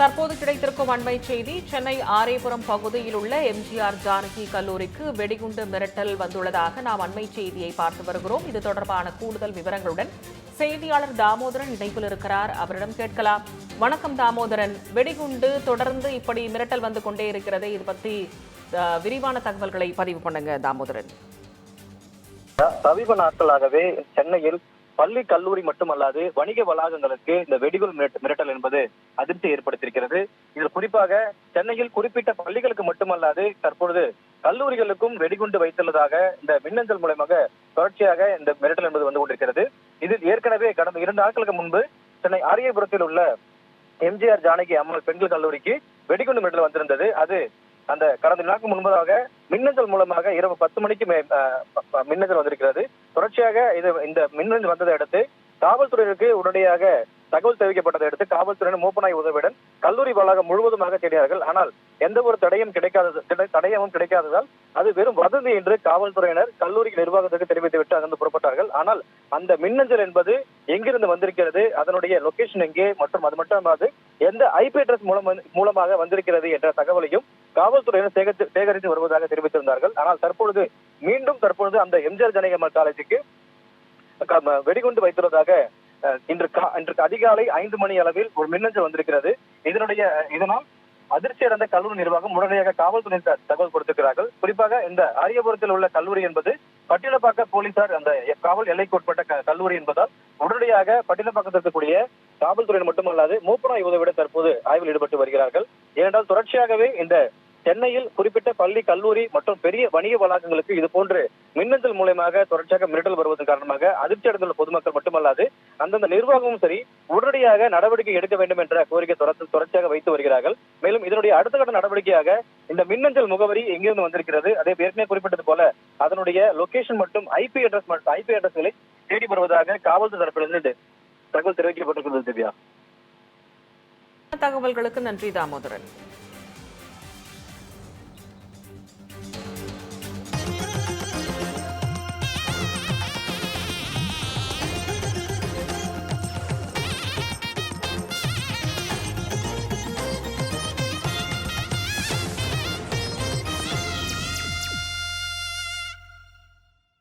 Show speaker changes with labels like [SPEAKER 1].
[SPEAKER 1] தற்போது கிடைத்திருக்கும் அண்மை செய்தி சென்னை ஆரேபுரம் பகுதியில் உள்ள எம்ஜிஆர் ஜானகி கல்லூரிக்கு வெடிகுண்டு மிரட்டல் வந்துள்ளதாக நாம் அண்மை செய்தியை பார்த்து வருகிறோம். இது தொடர்பான கூடுதல் விவரங்களுடன் செய்தியாளர் தாமோதரன் இணைப்பில் இருக்கிறார். அவரிடம் கேட்கலாம். வணக்கம் தாமோதரன். வெடிகுண்டு தொடர்ந்து இப்படி மிரட்டல் வந்து கொண்டே இருக்கிறது இது பற்றி விரிவான தகவல்களை பதிவு பண்ணுங்க தாமோதரன்.
[SPEAKER 2] சமீப நாட்களாகவே சென்னையில் பள்ளி கல்லூரி மட்டுமல்லாது வணிக வளாகங்களுக்கு இந்த வெடிகுள் மிரட்டல் என்பது அதிருப்தி ஏற்படுத்தியிருக்கிறது. இதில் குறிப்பாக சென்னையில் குறிப்பிட்ட பள்ளிகளுக்கு மட்டுமல்லாது தற்பொழுது கல்லூரிகளுக்கும் வெடிகுண்டு வைத்துள்ளதாக இந்த மின்னஞ்சல் மூலமாக தொடர்ச்சியாக இந்த மிரட்டல் என்பது வந்து கொண்டிருக்கிறது. இதில் ஏற்கனவே கடந்த இரண்டு நாட்களுக்கு முன்பு சென்னை ஆரியபுரத்தில் உள்ள எம்ஜிஆர் ஜானகி அம்மாள் பெண்கள் கல்லூரிக்கு வெடிகுண்டு மிரட்டல் வந்திருந்தது. அது அந்த கடந்த நாட்கள் முன்பதாக மின்னஞ்சல் மூலமாக இரவு பத்து மணிக்கு மே- மின்னஞ்சல் வந்திருக்கிறது. தொடர்ச்சியாக இது இந்த மின்னஞ்சல் வந்ததை அடுத்து காவல்துறையினருக்கு உடனடியாக தகவல் தெரிவிக்கப்பட்டதை அடுத்து காவல்துறையினர் மூப்பனாய் உதவியுடன் கல்லூரி வளாகம் முழுவதுமாக தேடினார்கள். ஆனால் எந்த ஒரு தடையும் கிடைக்காதது கிடை- தடயமும் கிடைக்காததால் அது வெறும் வதந்தி என்று காவல்துறையினர் கல்லூரி நிர்வாகத்திற்கு தெரிவித்துவிட்டு அங்கிருந்து புறப்பட்டார்கள். ஆனால் அந்த மின்னஞ்சல் என்பது எங்கிருந்து வந்திருக்கிறது அதனுடைய லொகேஷன் எங்கே மற்றும் அது மட்டுமல்லாது எந்த ஐபி அட்ரஸ் மூலம் மூலமாக வந்திருக்கிறது என்ற தகவலையும் காவல்துறையினர் சேகரித்து சேகரித்து வருவதாக தெரிவித்திருந்தார்கள். ஆனால் தற்பொழுது மீண்டும் தற்பொழுது அந்த எம்ஜிஆர் ஜனகமல் காலேஜுக்கு வெடிகுண்டு வைத்துள்ளதாக இன்று கா- இன்று அதிகாலை ஐந்து மணி அளவில் ஒரு மின்னஞ்சல் வந்திருக்கிறது. இதனுடைய இதனால் அதிர்ச்சி அடைந்த கல்லூரி நிர்வாகம் உடனடியாக காவல்துறை தகவல் கொடுத்திருக்கிறார்கள். குறிப்பாக இந்த அரியபுரத்தில் உள்ள கல்லூரி என்பது பட்டினப்பாக்க போலீசார் அந்த காவல் எல்லைக்கு உட்பட்ட கல்லூரி என்பதால் உடனடியாக பட்டினப்பாக்கத்தில் இருக்கக்கூடிய காவல்துறையினர் மட்டுமல்லாது மூப்பனாய் உதவிட தற்போது ஆய்வில் ஈடுபட்டு வருகிறார்கள். ஏனென்றால் தொடர்ச்சியாகவே இந்த சென்னையில் குறிப்பிட்ட பள்ளி கல்லூரி மற்றும் பெரிய வணிக வளாகங்களுக்கு இது போன்று மின்னஞ்சல் மூலமாக தொடர்ச்சியாக மிரட்டல் வருவதன் காரணமாக அதிர்ச்சி அடைந்துள்ள பொதுமக்கள் மட்டுமல்லாது அந்தந்த நிர்வாகமும் சரி உடனடியாக நடவடிக்கை எடுக்க வேண்டும் என்ற கோரிக்கை தொடர்ச்சியாக வைத்து வருகிறார்கள். மேலும் இதனுடைய அடுத்த கட்ட நடவடிக்கையாக இந்த மின்னஞ்சல் முகவரி எங்கிருந்து வந்திருக்கிறது? அதே ஏற்கனவே குறிப்பிட்டது போல அதனுடைய லொகேஷன் மற்றும் ஐபி அட்ரஸ் மற்றும் ஐபி அட்ரஸ்களை தேடி வருவதாக காவல்துறை தரப்பிலிருந்து தகவல் தெரிவிக்கப்பட்டிருக்கிறது திவ்யா.
[SPEAKER 1] தகவல்களுக்கு நன்றி தாமோதரன்.